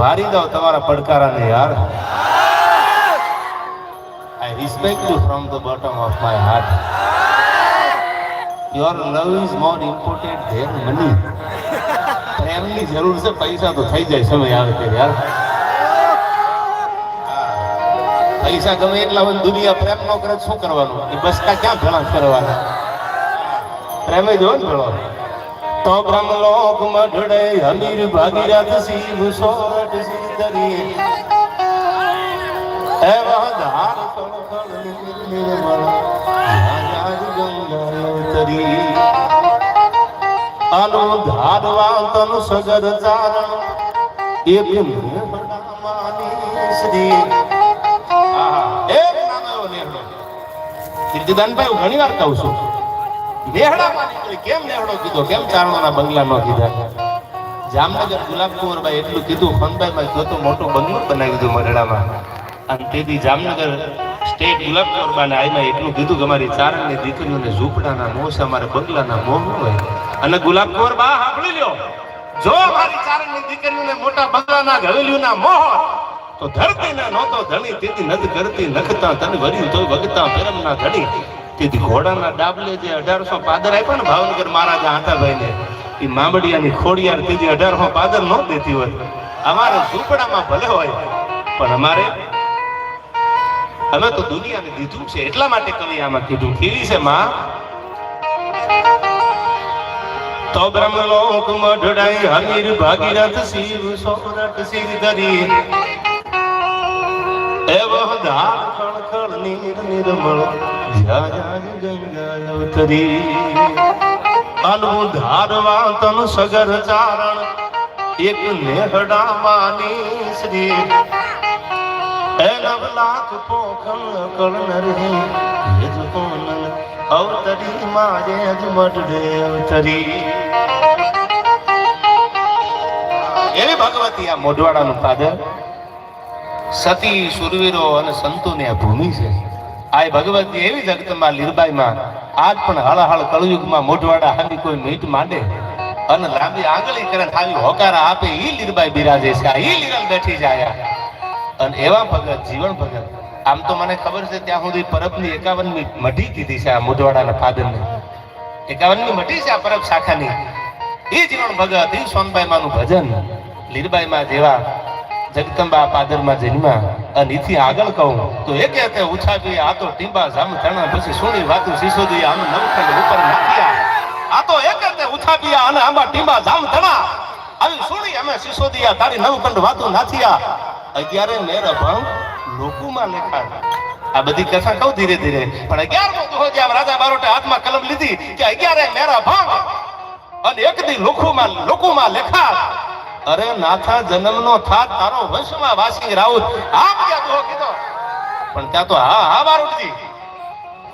વારી દો તમારા પડકારાને યાર. I respect you from the bottom of my heart your love is more important than money પ્રેમની જરૂર છે, પૈસા તો થઈ જાય સમય આવે ત્યારે યાર. પૈસા ગમે એટલા દુનિયા પ્રેમ નો કરે શું કરવાનું? એ બસકા ક્યાં ભેળા કરવાના પ્રેમ જો ને ભેળો તો બ્રહ્મલોક મઢડે હમીર ભાગીરથ શિવ સોરઠ સિંદરી હે ધાર કળકળ નિર્મળ ઝાઝાજ ગંગા તરી અનુ ધારવા તન સગર ચારણ એક માની શ્રી એક નામ એવો નેહડો કીર્તિદાનભાઈ હું ઘણી વાર કહું છું. નેહડામાં નીકળી. કેમ નેહડો કીધો? કેમ ચારણોના બંગલામાં કીધા? જામનગર ગુલાબકુંવરભાઈ એટલું કીધું ખંભાઈમાં જોતો મોટો બંગલો બનાવી દીધો મરડામાં. અને તેથી જામનગર સ્ટેટ ગુલાબકુંવરબાને આઈમાં એટલું કીધું કે અમારી ચારણની દીકરીઓને ઝૂંપડાના મોહ અમારે બંગલાના મોહ ન હોય. અને ગુલાબકુંવરબા સાંભળી લ્યો. જો અમારી ચારણની દીકરીઓને મોટા બંગલાના હવેલીઓના મોહ તો ધરતી ના નહોતો ધણી, તેથી નદ કરતી, નખતા તન વર્યું તો વગતા પેરમના ધણી. તેથી ઘોડાના ડાબલે જે અઢારસો પાદર આપ્યા ને ભાવનગર મહારાજા હાથાભાઈ ને એ મામડિયાની ખોડિયાર તે અઢારસો પાદર ન દેતી હોય, અમારે ઝૂંપડામાં ભલે હોય, પણ અમારે અમે તો દુનિયાને દીધું છે, એટલા માટે કવિ આમાં કીધું. કેવી છે માં? તો બ્રહ્મલોક મઢડાઈ, હમીર, ભાગીરથ, શિવ સોરઠ ધરી એવો ધાર ખણ નીર નિર્મળ. અવતરી તન સગર ચારણ એક નેહડા માની શ્રી એ નવ લાખ પોખણ કળનર હેજ કોનલ અવતરી મારે જ મઢડે અવતરી એવી ભગવતી આ મોઢવાડાનું પાદર. સતી, સુરવીરો અને સંતોની આ ભૂમિ છે. આ ભગવતી એવી જગતમાં લીરબાઈમાં આજ પણ હળહળ કળયુગમાં મોઢવાડા હાલી કોઈ મીટ માંડે. અને લાંબી આંગળી કરે આવી હોકારા આપે ઈ લીરબાઈ બિરાજે છે. ઈ લીરલ બેઠી જાય અને એવા ભગત, જીવન ભગત, આમ તો મને ખબર છે ત્યાં સુધી પરબની એકાવનમી મઢી કીધી છે આ મોઢવાડાના ફાધરને. એકાવનમી મઢી છે આ પરબ શાખાની. એ જીવન ભગત એ સોનબાઈ માનું ભજન. લીરબાઈ જેવા જગદંબા પાદરમાં જન્મા અને એથી આગળ કહું, તો એકે તે ઉછાવી આ તો ટીંબા જામ તણા પછી સોની વાતું સિસોદી આમ નવખંડ ઉપર નાખ્યા આ તો એકે તે ઉછાવ્યા અને આમાં ટીંબા જામ તણા આવી સોની અમે સિસોદિયા તારી નવખંડ વાતું નાથિયા અગિયારે મેરા ભણ લોકોમાં લેખા આ બધી કથા કહું ધીરે ધીરે. પણ અગિયારમો દોહો આમ રાજા બારોટે હાથમાં કલમ લીધી, કે અગિયારે મેરા ભણ અને એક દી લોકોમાં લોકોમાં લેખા અરે નાથા જન્મનો થાત તારો વંશમાં વાસી રાઉત. આમ ક્યાં દોહો કીધો પણ ત્યાં તો હા હા બારોટજી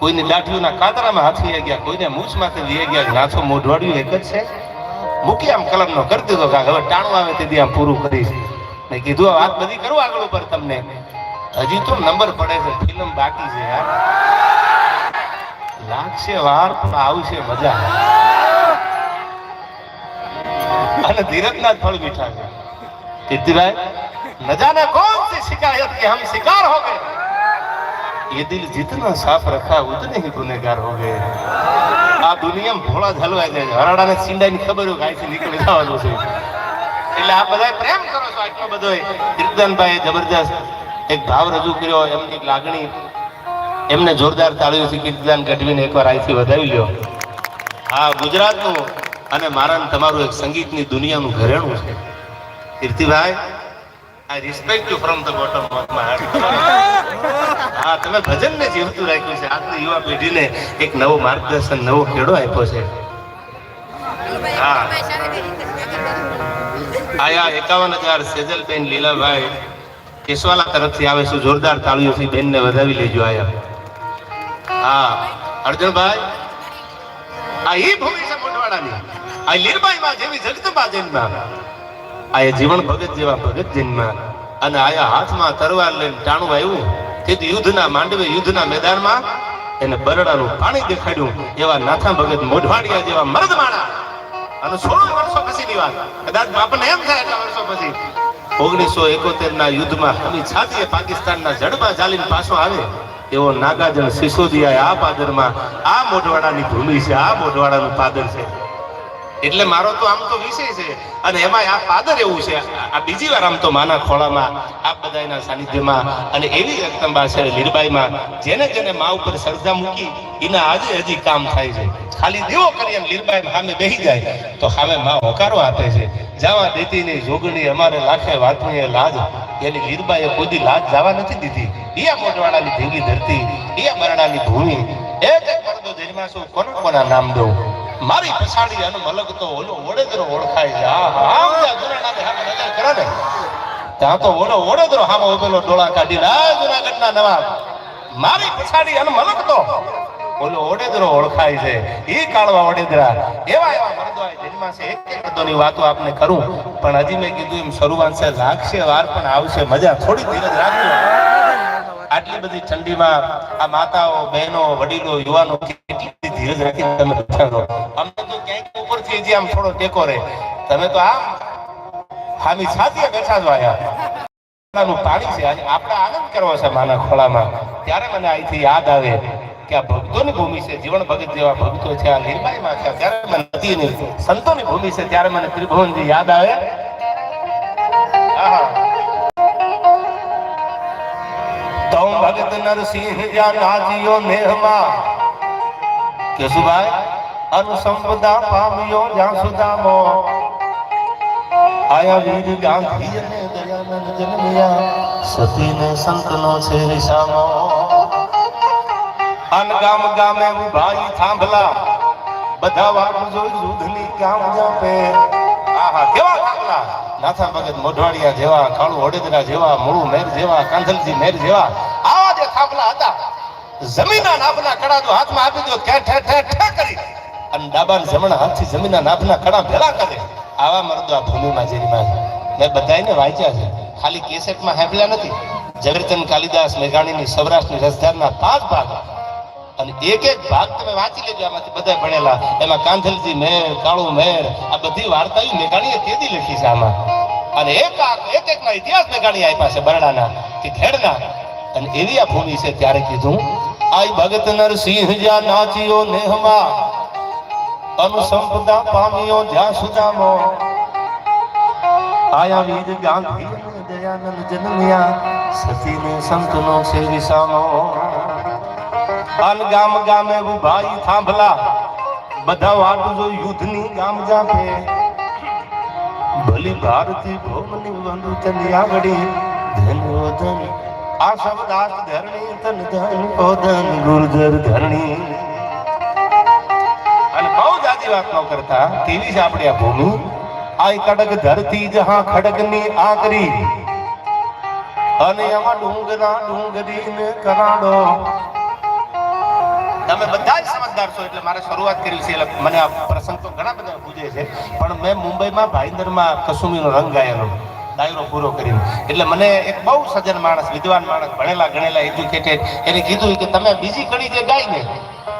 કોઈને લાઠીઓના કાતરામાં હાથી ગયા, કોઈને મૂછમાંથી લઈ ગયા નાથો મોઢવાડ્યું એક જ છે. મૂકી આમ કલમનો, કરી દીધો કાંક હવે ટાણું આવે તેથી આમ પૂરું કરીશ. મેં કીધું, આ વાત બધી કરું આગળ ઉપર તમને. હજી તો નંબર પડે છે, ફિલ્મ બાકી છે યાર. લાગશે વાર, પણ આવશે મજા. અને ધીરજના જ ફળ મીઠા છે કીર્તિભાઈ ન જાને कौन सी शिकायत कि हम शिकार हो गए ये दिल जितना साफ रखा उतने ही गुनेगार हो गए આ દુનિયામાં ભોળા જ હલવાઈ જાય છે હરાડાને સિંડાની ખબર હોય કે અહીંથી નીકળી જવાનું છે એટલે આ બધા પ્રેમ કરો છો આટલો બધો કીર્તનભાઈ જબરદસ્ત એક ભાવ રજૂ કર્યો એમની લાગણી એમને જોરદાર તાળીઓથી કીર્તન ગઢવીને એકવાર અહીંથી વધાવી લ્યો હા ગુજરાતનું અને મારા તમારું એક સંગીતની દુનિયાનું ઘરેણું છે. Kirtibhai I respect you from the bottom of my હા, તમે ભજનને જીવતું રાખ્યું છે. આજની યુવા પેઢીને એક નવો માર્ગદર્શન, નવો ખેડો આપ્યો છે. આયા એકાવન હજાર સેજલબેન લીલાભાઈ કેશવાલા તરફથી આવે છે. જોરદાર તાળીઓથી બેનને વધાવી લેજો આયા. હા, અર્જુનભાઈ. આ એ ભૂમિ છે આ આ લીરબાઈમાં જેવી જગદંબા જન્મા આ જીવન ભગત જેવા ભગત જન્મા અને આયા હાથમાં તરવાર લઈને ટાણું આવ્યું તેથી યુદ્ધના માંડવે, યુદ્ધના મેદાનમાં એને બરડાનું પાણી દેખાડ્યું. એવા નાથા ભગત મોઢવાડિયા જેવા મર્દ માણા અને સોળ વર્ષો પછીની વાત. કદાચ આપણને એમ થાય એટલા વર્ષો પછી. ઓગણીસો એકોતેર ના યુદ્ધમાં હમી છાતીએ પાકિસ્તાનના જડબા ચાલીને પાછો આવે. એવો નાગાજન સિસોદિયા આ પાદરમાં, આ મોઢવાડાની ભૂમિ છે, આ મોઢવાડાનું પાદર છે. એટલે મારો તો આમ તો વિષય છે. અને એમાં આ પાદર એવું છે. આ બીજી વાર આમ તો માના ખોળામાં આ બધાના સાનિધ્યમાં અને એવી રક્તંબા છે લીરબાઈમાં, જેને જેને મા ઉપર શ્રદ્ધા મૂકી, એના આજે હજી કામ થાય છે. ખાલી દેવો કરી એમ લીરબાઈ સામે બેહી જાય, તો સામે મા હોકારો આપે છે. જાવા દેતીની જોગણી અમારે લાખે વાતની લાજ એની વીરબાએ કોઈ લાજ જવા નથી દીધી. ઈયા મોટવાડાની ધીંગી ધરતી, ઈયા બરડાની ભૂમિ એક એક મરદો જન્મ્યા છું કોના કોના નામ દઉં મારી પછાડી અન મલક તો ઓલો ઓડેદરો ઓળખાય છે. આ આમ જા જુનાનાને સામે નજર કરે ને. ત્યાં તો ઓલો ઓડેદરો સામે ઉભેલો ડોળા કાઢીને, આ જુનાગઢના નવાબ. મારી પછાડી અન મલક તો ઓલો ઓડેદરો ઓળખાય છે. એ કાળવા ઓડેદરા. એવા એવા મર્દો આ જન્મા એક એક મર્દોની વાતો આપને કરું. પણ હજી મેં કીધું એમ શરૂઆત છે, લાગશે વાર, પણ આવશે મજા. થોડી ધીરજ રાખજો. આટલી બધી ઠંડીમાં આ માતાઓ, બહેનો, વડીલો, યુવાનો કેટલી બધી ધીરજ રાખીને તમે બેઠા અમને તો ક્યાંક ઉપરથી હજી આમ થોડો ટેકો રહે. તમે તો આમ હામી છાતીએ બેઠા જ આવ્યા પાણી છે, આજે આપણે આનંદ કરવો છે, માના ખોળામાં. ત્યારે મને અહીંથી યાદ આવે. કે આ ભક્તોની ભૂમિ છે, જીવન ભગત જેવા ભક્તો છે, આ નિર્ભયમાં છે, ત્યારે મને નદીની સંતોની ભૂમિ છે, ત્યારે મને ત્રિભુવનજી યાદ આવે. તમ ભગત નરસિંહ જ્યાં નાજીઓ નેહમાં કેશુભાઈ અનુસંપદા પામ્યો જ્યાં સુદામો. આયા વીર ગાંધી દયાનંદ જન્મ્યા. સતીને સંતનો છે રિસામો અન ગામ ગામે ઉભાઈ થાંભલા. બધા વાગજો જોઈ દૂધની ગામ જાપે. આહા, કેવા કામલા નાથા ભગત મોઢવાડિયા જેવા, કાળુ ઓડેદરા જેવા, મૂળું મેર જેવા, કાંધલજી મેર જેવા. આવા જે થાંભલા હતા, જમીનના નાભના કડા જો હાથમાં આપી દો ઠે ઠે ઠે ઠે કરી. અને ડાબા જમણા હાથથી જમીનના નાભના કડા ભેળા કરે. આવા મરદો આ ભૂમિમાં જેરીમાં છે મેં બધાયને વાંચ્યા છે. ખાલી કેસેટમાં સાંભળ્યા નથી. ઝવેરચંદ કાલિદાસ મેઘાણીની સૌરાષ્ટ્રની રસધારના પાંચ ભાગ. અને એક એક ભાગ તમે વાંચી લેજો આમાંથી બધા ભણેલા. એમાં કાંધલજી મેર, કાળુ મેર, આ બધી વાર્તાઓ મેઘાણીએ તેદી લખી છે આમાં. અને એક એક એક ના ઇતિહાસ મેઘાણી આપ્યા છે બરડાના, કે ખેડના અને એવી આ ભૂમિ છે ત્યારે કીધું, આઈ ભગત નરસિંહ જ્યાં નાચિયો નેહમાં અનુસંપદા પામ્યો જ્યાં સુદામો આયા વીર ગાંધી દયાનંદ જન્મ્યા, સતીને સંતનો છે અન ગામ ગામે ઉભાઈ થાંભલા. બધા વાટ જો યુદ્ધની ગામ જાપે. ભલી ભારતી ભોમની વંદુ ચંદ્યા વડી ધન ધન આ શબ્દાસ ધરણી તન ધન ઓધન ધન ગુર્જર ધરણી. અને બહુ જાજી વાત ન કરતા, તેવી જ આપણી આ ભૂમિ. આ કડક ધરતી જહા ખડકની આકરી અને એમાં ડુંગરા ડુંગરી ને કરાડો. તમે બધા જ સમજદાર છો એટલે મારે શરૂઆત કરી છે. એટલે મને આ પ્રસંગ તો ઘણા બધા પૂજે છે. પણ મેં મુંબઈમાં ભાઈંદરમાં કસુમીનો રંગ ગાયેલો. દાયરો પૂરો કરીને. એટલે મને એક બહુ સજ્જન માણસ, વિદ્વાન માણસ, ભણેલા, ગણેલા એજ્યુકેટેડ એને કીધું કે તમે બીજી કડી જે ગાઈ ને,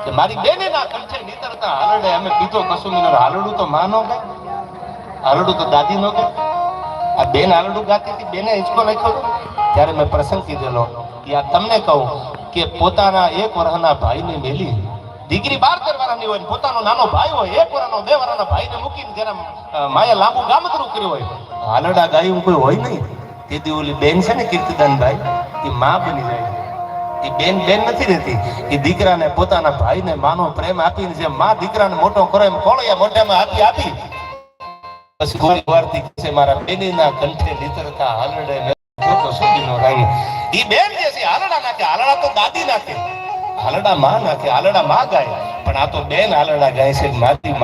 કે મારી બેને ના કંઠે નીતરતા હાલડે અમે કીધો કસુમીનો હાલડું તો માનો ગાય. હાલડું તો દાદી નો કે આ બેન હાલડું ગાતી હતી, બેને હિંચકો હતો. ત્યારે મેં પ્રસંગ કીધેલો. આ તમને કહું કે પોતાના એક વર્ષના ભાઈને મેલી. દીકરી બાર તેર હોય પોતાનો નાનો ભાઈ હોય એક વર્ષનો બે વર્ષના ભાઈને મૂકીને અ, માએ લાંબુ ગામતરું કર્યું હોય. હાલડા ગાયું કોઈ હોય નહીં. તેથી ઓલી બેન છે ને કીર્તિદાનભાઈ એ મા બની જાય એ બેન બેન નથી રહેતી. એ દીકરાને પોતાના ભાઈને માનો પ્રેમ આપીને જે માં દીકરાને મોટો કરે એમ કોળિયા મોઢામાં આપી આપી. પછી ગોળી કહે છે મારા બેનીના કંઠે નીતરતા હાલડે ઈ બેન જે છે તો દાદી નાખે. હાલડા માં નાખે, હાલડા માં ગાય. પણ આ તો બેન હાલડા ગાય છે, મારી